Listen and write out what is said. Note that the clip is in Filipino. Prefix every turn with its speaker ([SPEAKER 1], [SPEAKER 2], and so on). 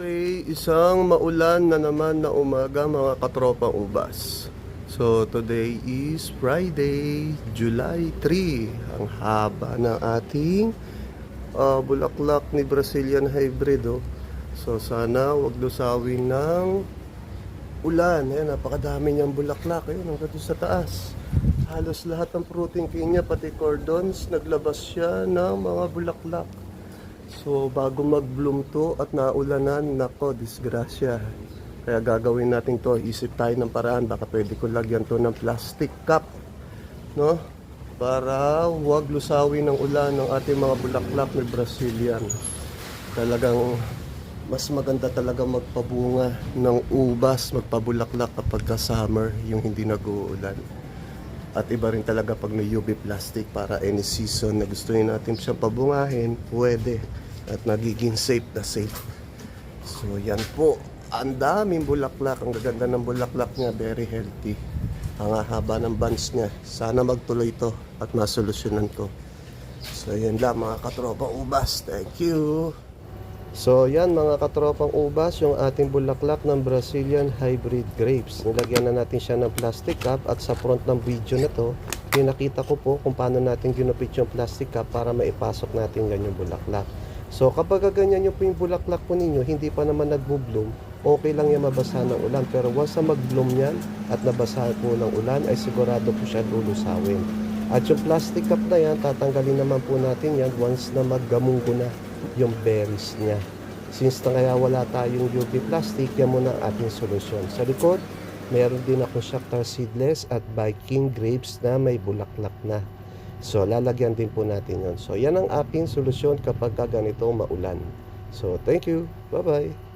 [SPEAKER 1] Okay, isang maulan na naman na umaga mga katropang ubas. So today is Friday, July 3. Ang haba ng ating ah, bulaklak ni Brazilian Hybrid. Oh. So sana wag lusawin ng ulan. Ayan, napakadami niyang bulaklak. Ayun, hanggang sa taas. Halos lahat ng fruiting king niya, pati cordons, naglabas siya ng mga bulaklak. So, bago mag-bloom to at naulanan, nako, disgrasya. Kaya gagawin natin to, isip tayo ng paraan, baka pwede ko lagyan to ng plastic cup, no? Para huwag lusawin ng ulan ng ating mga bulaklak ni Brazilian. Talagang mas maganda talaga magpabunga ng ubas, magpabulaklak kapag ka summer, yung hindi nag-uulan. At iba rin talaga pag may UV plastic para any season na gusto natin siyang pabungahin, pwede. At nagiging safe na safe. So yan po. Ang daming bulaklak. Ang gaganda ng bulaklak niya. Very healthy. Ang haba ng buds niya. Sana magtuloy to at masolusyonan ko. So yan lang mga katropang ubas. Thank you. So yan mga katropang ubas, yung ating bulaklak ng Brazilian Hybrid Grapes. Nilagyan na natin siya ng plastic cup at sa front ng video na to, pinakita ko po kung paano natin ginupit yung plastic cup para maipasok natin yan yung bulaklak. So kapag ganyan yung po yung bulaklak po ninyo, hindi pa naman nagbo-bloom, okay lang yung mabasa ng ulan. Pero once na mag-bloom yan at nabasa po ng ulan, ay sigurado po siya lulusawin. At yung plastic cup na yan, tatanggalin naman po natin yan once na maggamunggo na yung berries niya. Since na kaya wala tayong UV plastic, yan muna ang ating solusyon. Sa likod, meron din akong Shakhtar Seedless at Viking Grapes na may bulaklak na. So, lalagyan din po natin yon. So, yan ang aking solusyon kapag ka ganito maulan. So, thank you. Bye-bye.